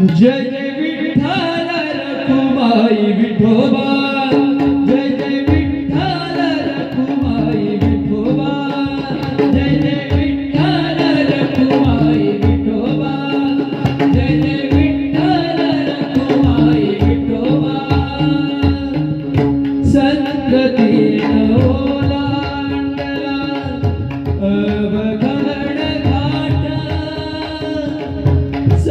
जय जय विठ्ठल रखुमाई विठोबा। जय जय विठ्ठल रखुमाई विठोबा। जय जय विठ्ठल रखुमाई विठोबा। जय जय विठ्ठल रखुमाई विठोबा। संगतीन ओलांडला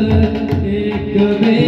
दुःख एकमेका